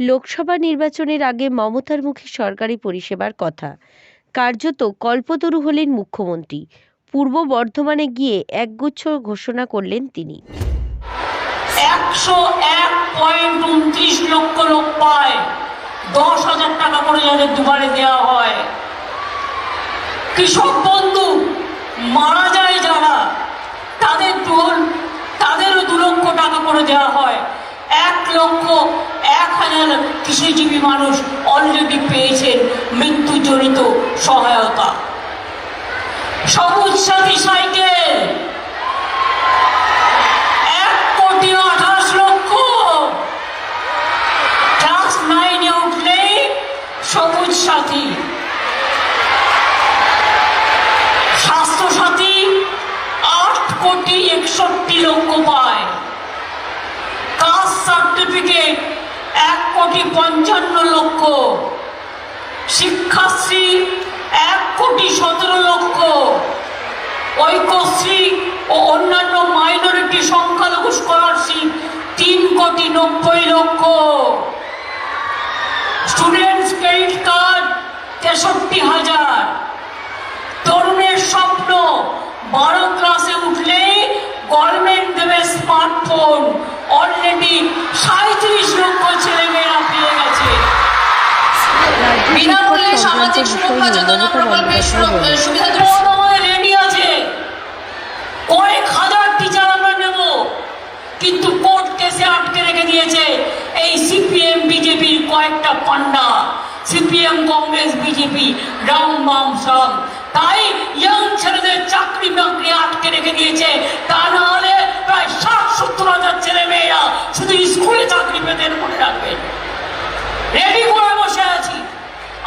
লোকসভা নির্বাচনের আগে মমতার মুখে সরকারি পরিষেবার কথা। কার্যত কল্পতরু হলেন মুখ্যমন্ত্রী। পূর্ব বর্ধমানে গিয়ে একগুচ্ছ ঘোষণা করলেন তিনি। লক্ষ লোক পায়। দশ হাজার টাকা করে যাদের দুবারে দেওয়া হয়। কৃষক বন্ধু, মারা যায় যারা, তাদের তাদেরও দু লক্ষ টাকা করে দেওয়া হয়। এক লক্ষ এক হাজার কৃষিজীবী মানুষ অলরেডি পেয়েছেন মৃত্যুজনিত সহায়তা। সবুজ সাথী সাইকেল। এক কোটি আঠাশ লক্ষ। সবুজ সাথী স্বাস্থ্য সাথী আট কোটি একষট্টি লক্ষ পায় কাস্ট সার্টিফিকেট এক কোটি পঞ্চান্ন লক্ষ। শিক্ষাশ্রী এক কোটি সতেরো লক্ষ। ঐক্যশ্রী ও অন্যান্য মাইনরিটি সংখ্যালঘু স্কলারশিপ তিন কোটি নব্বই লক্ষ। স্টুডেন্টস ক্রেডিট কার্ড তেষট্টি হাজার। তরুণের স্বপ্ন বারো ক্লাসে উঠলেই গভর্নমেন্ট দেবে স্মার্টফোন। অলরেডি সাঁত্রিশ মমতা বন্দ্যোপাধ্যায় বলেন রেডি আছে। কয়েক হাজার টিচার আমরা নেব। কিন্তু কোর্ট কেসে আটকে রেখে দিয়েছে এই সিপিএম বিজেপির কয়েকটা পান্ডা। সিপিএম কংগ্রেস বিজেপি রাম বাম সব। তাই ইয়াং ছেলেদের চাকরি বাকরি আটকে রেখে দিয়েছে। তা না হলে প্রায় ষাট সত্তর হাজার ছেলে মেয়েরা শুধু স্কুলে চাকরি পেতেন মনে রাখবেন রেডি করে বসে আছি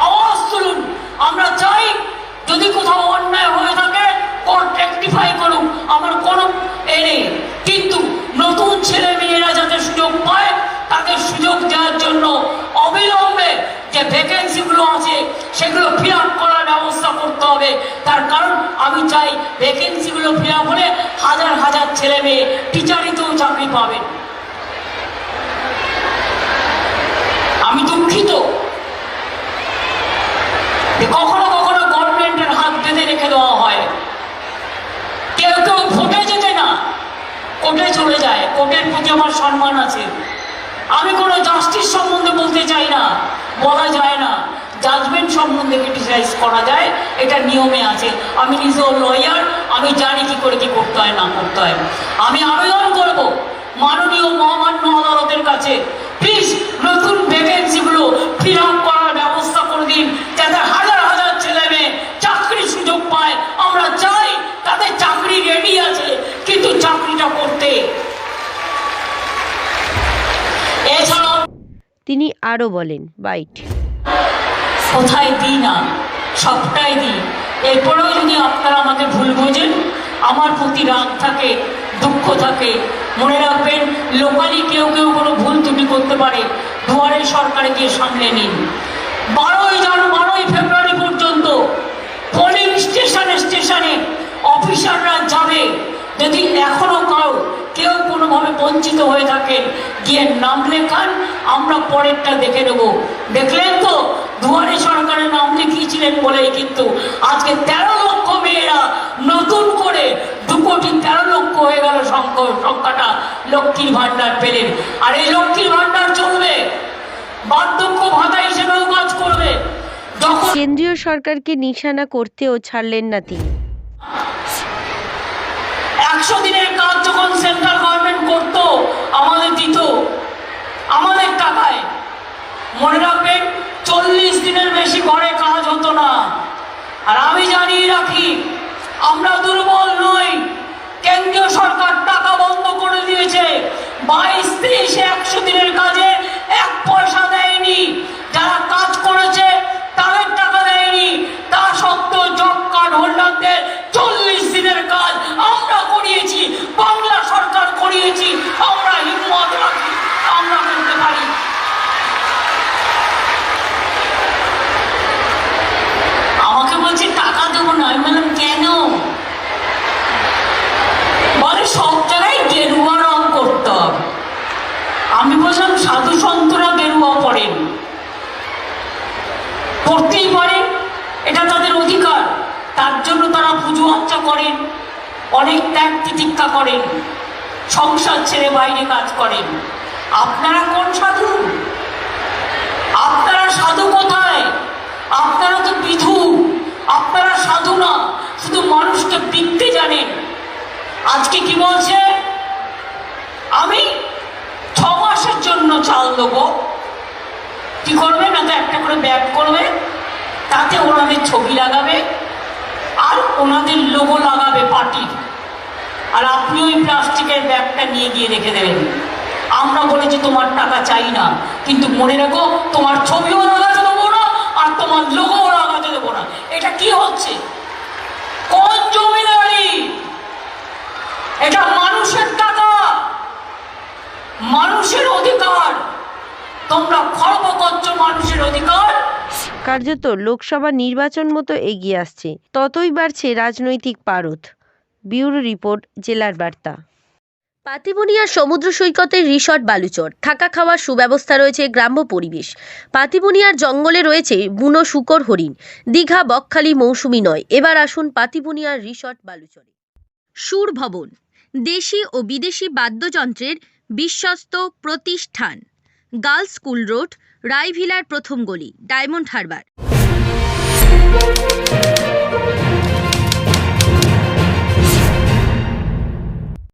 আওয়াজ তুলুন আমরা চাই যদি কোথাও অন্যায় হয়ে থাকে কোর্ট রেকটিফাই করুক আমার কোনো এ নেই কিন্তু নতুন ছেলে মেয়েরা যাতে সুযোগ পায় তাদের সুযোগ দেওয়ার জন্য অবিলম্বে যে ভ্যাকেন্সিগুলো আছে, সেগুলো ফিল আপ করার ব্যবস্থা করতে হবে। তার কারণ, আমি চাই ভ্যাকেন্সিগুলো ফিল আপ হলে হাজার হাজার ছেলে মেয়ে টিচারিতেও চাকরি পাবেন আমি দুঃখিত। কখনো কখনো গভর্নমেন্টের হাত বেঁধে রেখে দেওয়া হয়। কেউ কেউ ভোটে যেতে না। কোর্টে চলে যায়। কোর্টের প্রতি আমার সম্মান আছে। আমি কোনো জাস্টিস সম্বন্ধে বলতে চাই না। বলা যায় না। জাজমেন্ট সম্বন্ধে ক্রিটিসাইজ করা যায়, এটা নিয়মে আছে। আমি নিজেও লয়ার আমি জানি কি করে কি করতে হয়, না করতে হয়। আমি আবেদন করব মাননীয় মহামান্য আদালতের কাছে। প্লিজ নতুন ভ্যাকেন্সিগুলো ফিল আপ করার ব্যবস্থা করে দিন যাতে হাজার হাজার ছেলে মেয়ে চাকরির সুযোগ পায় আমরা চাই তাদের চাকরি রেডি আছে কিন্তু চাকরিটা করতে এছাড়াও তিনি আরও বলেন, বাইট। কোথায় দিই না? সবটাই দিই। এরপরেও যদি আপনারা আমাকে ভুল বোঝেন, আমার প্রতি রাগ থাকে, দুঃখ থাকে, মনে রাখবেন লোকালি কেউ কেউ কোনো ভুল ত্রুটি করতে পারে, দুয়ারে সরকারে গিয়ে সামলে নিন। বারোই জান, বারোই ফেব্রুয়ারি পর্যন্ত পোলিং স্টেশনে স্টেশনে অফিসাররা যাবে। যদি এখনও কাউ, কেউ কোনোভাবে বঞ্চিত হয়ে থাকেন, গিয়ে নাম লেখান, আমরা পরেরটা দেখে নেব। দেখলেন তো, দুয়ারে সরকারের নাম লিখিয়েছিলেন বলেই কিন্তু আজকে তেরো লক্ষ মেয়েরা নতুন করে দু কোটি তেরো লক্ষ হয়ে গেল সংখ্যা সংখ্যাটা লক্ষ্মীর ভাণ্ডার পেলেন। আর এই লক্ষ্মীর ভাণ্ডার চলবে। বার্ধক্য ভাতা হিসেবেও কাজ করবে। কেন্দ্রীয় সরকারকে নিশানা করতেও ছাড়লেন না তিনি। একশো দিনের কাজ যখন সেন্ট্রাল গভর্নমেন্ট করত, আমাদের দিত। আমাদের টাকায়। মনে রাখবেন, চল্লিশ দিনের বেশি ঘরে কাজ হতো না। আর আমি জানিয়ে রাখি, আমরা দুর্বল নই। কেন্দ্রীয় সরকার টাকা বন্ধ করে দিয়েছে। বাইশ তেইশে একশো দিনের কাজে এক পয়সা দেয়নি। আসেন সাধু সন্তরা গেরুয়া পড়েন। পড়তেই পারে, এটা তাদের অধিকার। তার জন্য তারা পুজো আচ্চা করেন, অনেক ত্যাগ তিতিক্ষা করেন, সংসার ছেড়ে বাইরে কাজ করেন। আপনারা কোন সাধু? আপনারা সাধু কোথায়? আপনারা তো বিধু। আপনারা সাধু না, শুধু মানুষকে বিকতে জানেন। আজকে কি বলছে? আমি জন্য চাল দেবো কি করবে? না তো একটা করে ব্যাগ করবে, তাতে ওনাদের ছবি লাগাবে, আর ওনাদের লোগো লাগাবে পার্টির। আর আপনি ওই প্লাস্টিকের ব্যাগটা নিয়ে গিয়ে রেখে দেবেন। আমরা বলেছি, তোমার টাকা চাই না। কিন্তু মনে রাখো, তোমার ছবিও লাগাতে দেবো না, আর তোমার লোগোও লাগাতে দেবো না। এটা কি হচ্ছে? কোন জমিদারি? এটা মানুষের টাকা। মানুষের অধিকার। তোমরা খর্ব করছ মানুষের অধিকার। কার্যত লোকসভা নির্বাচন মতো এগিয়ে আসছে ততই বাড়ছে রাজনৈতিক পারদ। ব্যুরো রিপোর্ট জেলার বার্তা। পাতিবুনিয়ার সমুদ্র সৈকতের রিসর্ট বালুচর। থাকা খাওয়ার সুব্যবস্থা রয়েছে গ্রাম্য পরিবেশ। পাতিবুনিয়ার জঙ্গলে রয়েছে বুনো শুকর হরিণ। দীঘা বকখালি মৌসুমি নয়। এবার আসুন পাতিবুনিয়ার রিসর্ট বালুচরে। সুর ভবন দেশি ও বিদেশি বাদ্যযন্ত্রের বিশ্বস্ত প্রতিষ্ঠান। গার্লস স্কুল রোড রায়ভিলার প্রথম গলি ডায়মন্ড হারবার।